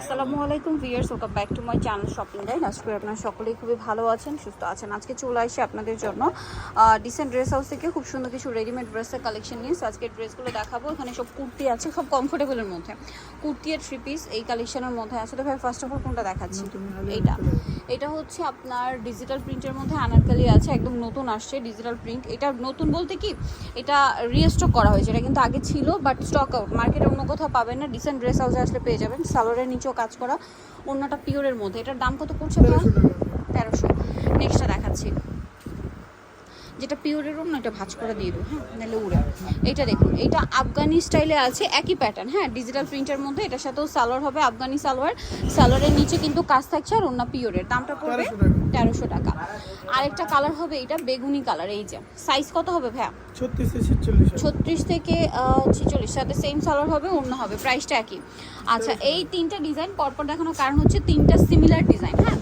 আসসালামু আলাইকুম viewers welcome back to my channel shopping ডাইন আজকে আপনারা সকলেই খুবই ভালো আছেন সুস্থ আছেন। আজকে চলে আসি আপনাদের জন্য ডিসেন্ট ড্রেস হাউস থেকে খুব সুন্দর কিছু রেডিমেড ড্রেসের কালেকশন নিয়ে। আজকে ড্রেসগুলো দেখাবো। এখানে সব কুর্তি আছে সব কমফোর্টেবলের মধ্যে। কুর্তি আর থ্রি পিস এই কালেকশনের মধ্যে আছে। তো ভাই ফার্স্ট অফ অল কোনটা দেখাচ্ছি? এইটা। এটা হচ্ছে আপনার ডিজিটাল প্রিন্টের মধ্যে আনারকালি আছে, একদম নতুন আসছে ডিজিটাল প্রিন্ট এটা নতুন বলতে কি? এটা রিস্টক করা হয়েছে। এটা কিন্তু আগে ছিল বাট স্টক আউট মার্কেটে অন্য কোথাও পাবেন না ডিসেন্ট ড্রেস হাউসে আসলে পেয়ে যাবেন। সালোয়ারের নিচেও কাজ করা, অন্যটা পিওরের মধ্যে। এটার দাম কত পড়ছে তেরোশো। নেক্সটটা দেখাচ্ছি। যেটা পিওরের অন্য এটা ভাঁজ করে দিয়ে দেবো হ্যাঁ নাহলে উড়ে এটা দেখুন এটা আফগানি স্টাইলে আছে একই প্যাটার্ন হ্যাঁ ডিজিটাল প্রিন্টের মধ্যে এটার সাথেও সালোয়ার হবে আফগানি সালোয়ার। সালোয়ারের নিচে কিন্তু কাজ থাকছে আর অন্য পিওরের দামটা পড়বে 1300 টাকা। তেরোশো টাকা। আরেকটা কালার হবে এটা বেগুনি কালার এই যে। সাইজ কত হবে ভাইয়া? ছত্রিশ থেকে ছিচল্লিশ সাথে সেম সালোয়ার হবে অন্য হবে প্রাইসটা একই। আচ্ছা এই তিনটা ডিজাইন পরপর দেখানোর কারণ হচ্ছে তিনটা সিমিলার ডিজাইন হ্যাঁ?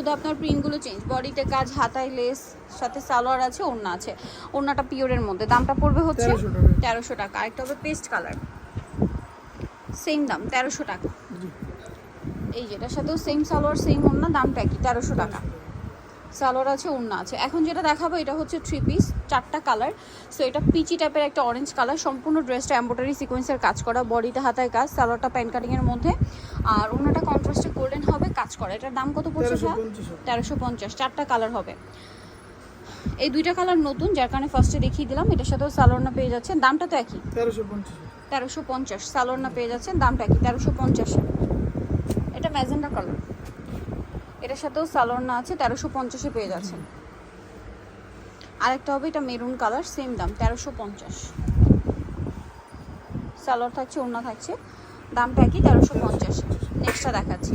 শুধু আপনার প্রিন্টগুলো চেঞ্জ বডিতে কাজ হাতায় লেস সাথে সালোয়ার আছে ওড়না আছে। ওড়নাটা পিওরের মধ্যে। দামটা পড়বে হচ্ছে 1300 টাকা। তেরোশো টাকা। আরেকটা হবে পেস্ট কালার সেম দাম তেরোশো টাকা। এই যেটার সাথেও সেম সালোয়ার সেম ওড়না দামটা কি তেরোশো টাকা। সালোয়ার আছে ওড়না আছে। এখন যেটা দেখাবো এটা হচ্ছে থ্রি পিস চারটা কালার সো এটা পিচি টাইপের একটা অরেঞ্জ কালার সম্পূর্ণ ড্রেসটা এম্ব্রয়ডারি সিকোয়েন্সের কাজ করা বডিতে হাতায় কাজ সালোয়ারটা প্যান্ট কাটিংয়ের মধ্যে। আর ওড়নাটা কন্ট্রাস্টে গোল্ডেন হবে কাজ করা। এটার দাম কত পড়ছে তেরোশো পঞ্চাশ তেরোশো পঞ্চাশ চারটা কালার হবে। এই দুইটা কালার নতুন যার কারণে ফার্স্টে দেখিয়ে দিলাম এটার সাথেও সালোয়ারনা পেয়ে যাচ্ছেন। দামটা তো একই। তেরোশো পঞ্চাশ তেরোশো পঞ্চাশ সালোয়ারনা পেয়ে যাচ্ছেন দামটা একই তেরোশো পঞ্চাশ। এটা ম্যাজেন্ডা কালার এটার সাথেও সালোয়ার না আছে, তেরোশো পঞ্চাশে পেয়ে যাচ্ছেন আরেকটা হবে এটা মেরুন কালার সেম দাম, তেরোশো পঞ্চাশ। সালোয়ার থাকছে, ওড়না থাকছে, দামটা একই, তেরোশো পঞ্চাশ। নেক্সটটা দেখাচ্ছি।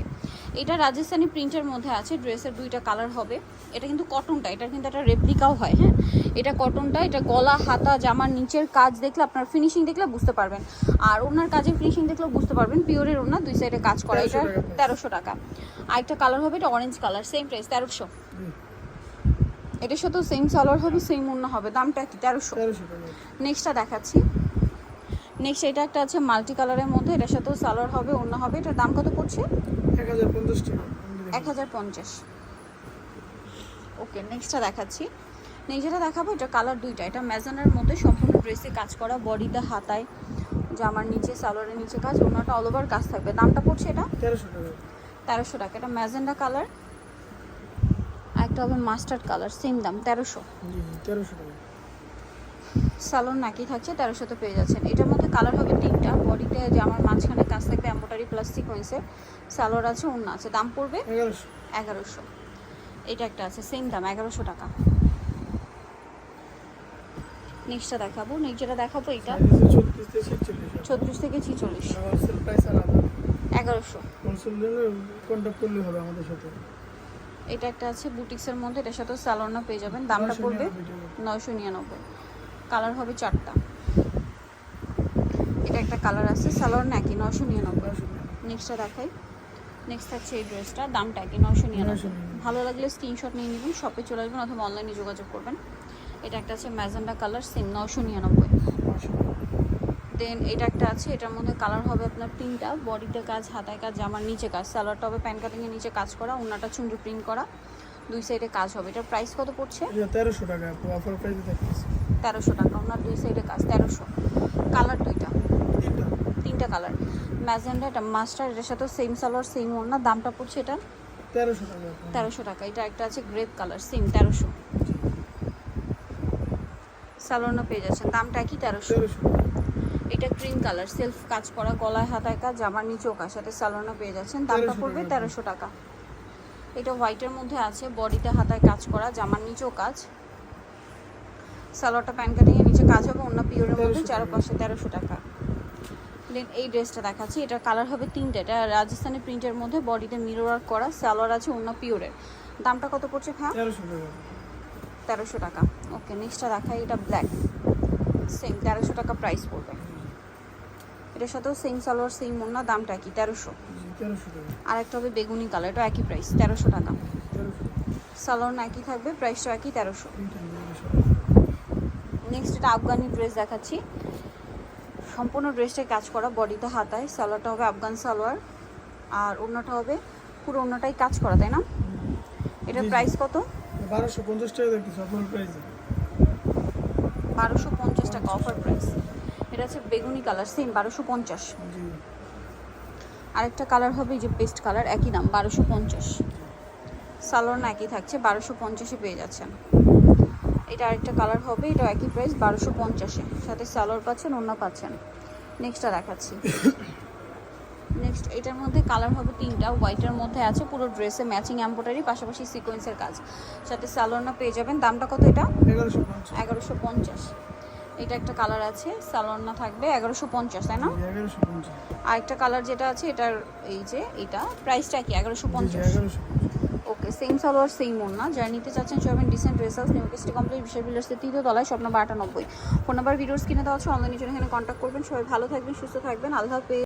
এটা রাজস্থানি প্রিন্টের মধ্যে আছে ড্রেসের দুইটা কালার হবে। এটা কিন্তু কটনটা এটা কিন্তু একটা রেপ্লিকাও হয় হ্যাঁ? এটা কটনটা এটা গলা হাতা জামার নিচের কাজ দেখলে আপনার ফিনিশিং দেখলে বুঝতে পারবেন। আর ওনার কাজের ফিনিশিং দেখলেও বুঝতে পারবেন পিওরের ওনার দুই সাইডে কাজ করা এটা তেরোশো টাকা। আর একটা কালার হবে এটা অরেঞ্জ কালার সেম প্রাইস তেরোশো। এটার সাথেও সেম সালোয়ার হবে সেম ওনা হবে দামটা কি? তেরোশো। নেক্সটটা দেখাচ্ছি। নেক্সট এটা একটা আছে মাল্টি কালারের মধ্যে এটার সাথেও সালোয়ার হবে অন্য হবে এটার দাম কত পড়ছে? এক হাজার পঞ্চাশ। ওকে নেক্সটটা দেখাচ্ছি। যেটা দেখাবো এটা কালার দুইটা। এটা ম্যাজানের মধ্যে সম্পূর্ণ ড্রেসে কাজ করা বডিতে হাতায় জামার নিচে সালোয়ারের নিচে কাজ অন্যটা অল ওভার কাজ থাকবে। দামটা পড়ছে এটা? তেরোশো টাকা। তেরোশো টাকা। এটা ম্যাজেন্ডা কালার একটা হবে মাস্টার্ড কালার সেম দাম তেরোশো। তেরোশো টাকা। সালোন নাকি থাকছে তেরোশোতে পেয়ে যাচ্ছেন। এটার মধ্যে কালার হবে তিনটা বডিতে যে আমার মাঝখানে কাজ থাকবে এম্বোটারি প্লাস সিকোয়েন্সের সালোয়ার আছে অন্য আছে। দাম পড়বে এগারোশো। এটা একটা আছে সেম দাম এগারোশো টাকা। নেক্সটটা দেখাবো নেক্সট যেটা দেখাবো এটা ছত্রিশ থেকে ছিচল্লিশ এগারোশো। কন্ট্যাক্ট করলে হবে আমাদের সাথে। এটা একটা আছে বুটিক্সের মধ্যে এটার সাথে সালোনা পেয়ে যাবেন। দামটা পড়বে। নয়শো নিরানব্বই। কালার হবে চারটা। এটা একটা কালার আছে সালোয়ার নাকি নয়শো নিরানব্বই। নেক্সটটা দেখাই। নেক্সট থাকছে এই ড্রেসটা দামটা কি নয়শো নিরানব্বই। ভালো লাগলে স্ক্রিনশট নিয়ে নেবেন শপে চলে আসবেন অথবা অনলাইনে যোগাযোগ করবেন। এটা একটা আছে ম্যাজেন্ডা কালার সেম নয়শো নিরানব্বই। দেন এটা একটা আছে এটার মধ্যে কালার হবে আপনার তিনটা বডিতে কাজ হাতায় কাজ জামার নিচে কাজ সালোয়ারটা হবে প্যান্ট কাটিংয়ের নিচে কাজ করা ওনাটা চুন্ডি প্রিন্ট করা দুই সাইডে কাজ হবে। এটার প্রাইস কত পড়ছে? তেরোশো টাকা অফার প্রাইসে তেরোশো টাকা ওনার দুই সাইডে কাজ তেরোশো কালার দুইটা তিনটা তিনটা কালার ম্যাজেন্ডা এটা মাস্টার এটার সাথে সেম সালোয়ার সেম ওনার দামটা পড়ছে এটা? তেরোশো টাকা। তেরোশো টাকা এটা একটা আছে গ্রেপ কালার সেম তেরোশো। সালোয়ারটা পেয়ে যাচ্ছেন দামটা কি তেরোশো। এটা ক্রিম কালার সেলফ কাজ করা গলায় হাতায় কাজ জামার নিচেও কাজ সাথে সালোনা পেয়ে যাচ্ছেন দামটা পড়বে। তেরোশো টাকা। এটা হোয়াইটের মধ্যে আছে বডিতে হাতায় কাজ করা জামার নিচেও কাজ। সালোয়ারটা প্যান্ট কাটিং এর নিচে কাজ হবে অন্য পিওরের মধ্যে 1300 চারো টাকা। পাশে তেরোশো টাকা। দেন এই ড্রেসটা দেখাচ্ছি। এটার কালার হবে তিনটে। এটা রাজস্থানি প্রিন্টের মধ্যে বডিতে মিরর ওয়ার্ক করা সালোয়ার আছে অন্য পিওরের দামটা কত পড়ছে হ্যাঁ তেরোশো টাকা। ওকে নেক্সটটা দেখাই এটা ব্ল্যাক সেম তেরোশো টাকা প্রাইস পড়বে। এটার সাথেও সেম সালোয়ার সেম ওনা দামটা কি তেরোশো। আর একটা হবে বেগুনি কালার এটা একই প্রাইস তেরোশো টাকা। সালোয়ার একই থাকবে প্রাইসটা একই তেরোশো। নেক্সট এটা আফগানি ড্রেস দেখাচ্ছি। সম্পূর্ণ ড্রেসটাই কাজ করা বডিতে হাতায় সালোয়ারটা হবে আফগান সালোয়ার আর অন্যটা হবে পুরো অন্যটাই কাজ করা তাই না? এটার। প্রাইস কত? বারোশো পঞ্চাশ টাকা দেখতেছি আপনার প্রাইসে বারোশো পঞ্চাশ টাকা অফার প্রাইস এটা হচ্ছে বেগুনি কালার সেম বারোশো পঞ্চাশ। আরেকটা কালার হবে যে পেস্ট কালার একই দাম বারোশো পঞ্চাশ। সালোয়ার না একই থাকছে বারোশো পঞ্চাশে পেয়ে যাচ্ছেন। এটা আরেকটা কালার হবে এটা একই প্রাইস বারোশো পঞ্চাশে। সাথে সালোয়ার পাচ্ছেন অন্য পাচ্ছেন। নেক্সটটা দেখাচ্ছি। নেক্সট এটার মধ্যে কালার হবে তিনটা হোয়াইটের মধ্যে আছে পুরো ড্রেসে ম্যাচিং এম্ব্রয়ডারি পাশাপাশি সিকোয়েন্সের কাজ। সাথে সালোয়ার না পেয়ে যাবেন দামটা কত এটা? এগারোশো পঞ্চাশ। এটা একটা কালার আছে সালোয়ার না থাকবে এগারোশো পঞ্চাশ তাই না? আর একটা কালার যেটা আছে এটার এই যে এটা প্রাইসটা কি এগারোশো পঞ্চাশ? ওকে সেম সালোয়ার সেম না যারা নিতে চাচ্ছেন সবাই ডিসেন্ট রেসার্স নিউ কেস্টি কমপ্লিট বিশাল বিলাসের তৃতীয় তলায় স্বপ্ন আটানব্বই। ফোন নাম্বার ভিডিওস কিনে দেওয়া আছে অনলাইনের জন্য এখানে কন্ট্যাক্ট করবেন। সবাই ভালো থাকবেন সুস্থ থাকবেন আল্লাহ হাফেজ।